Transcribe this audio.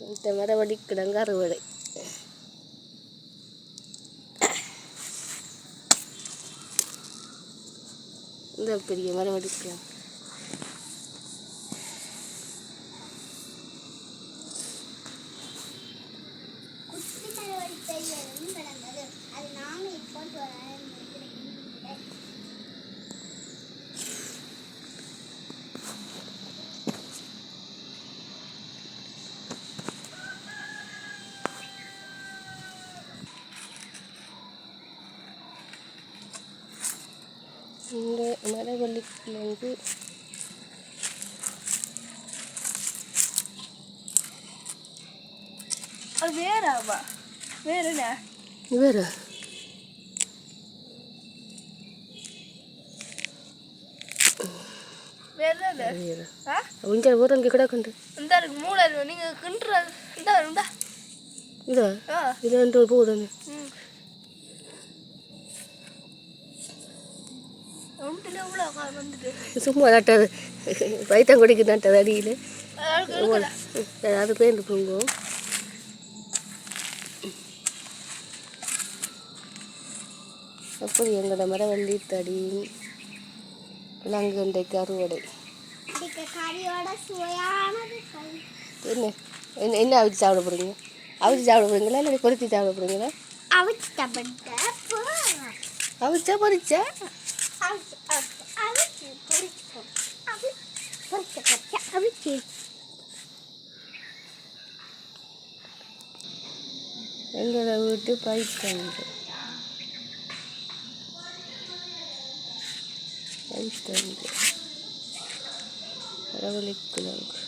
இந்த மரவடி கிழங்கு அறுவடை இந்த பெரிய மரவடி கிழங்கு இந்த மரவள்ளி கிழங்கு அது வேறாவா? வேற. என்ன இது வேறு. இந்த இருக்கு மூளை சும்மா நட்டது பைத்தங்குடிக்கு நட்டது அடியில் அது. பேருந்து பொங்கும் அப்படி எங்களோட மரவள்ளி தடி கிழங்கண்டைக்கு அறுவடை. என்ன? என்ன என்ன அவிச்சு சாப்பிட போகிறீங்க அவிச்சு சாப்பிட போகிறீங்களா இல்லை பொரிச்சு சாப்பிட போகிறீங்களா அவிச்சு தப்பிட்ட அவிச்சா பொரிச்சா அவிச்சு அவிச்சு அவிச்சு பொரிச்சோம் அவி பொரிச்ச பொரிச்ச அவிச்சு எங்களோட வீட்டு பைத்தண்டு பைத்தண்டு மரவள்ளி கிழங்கு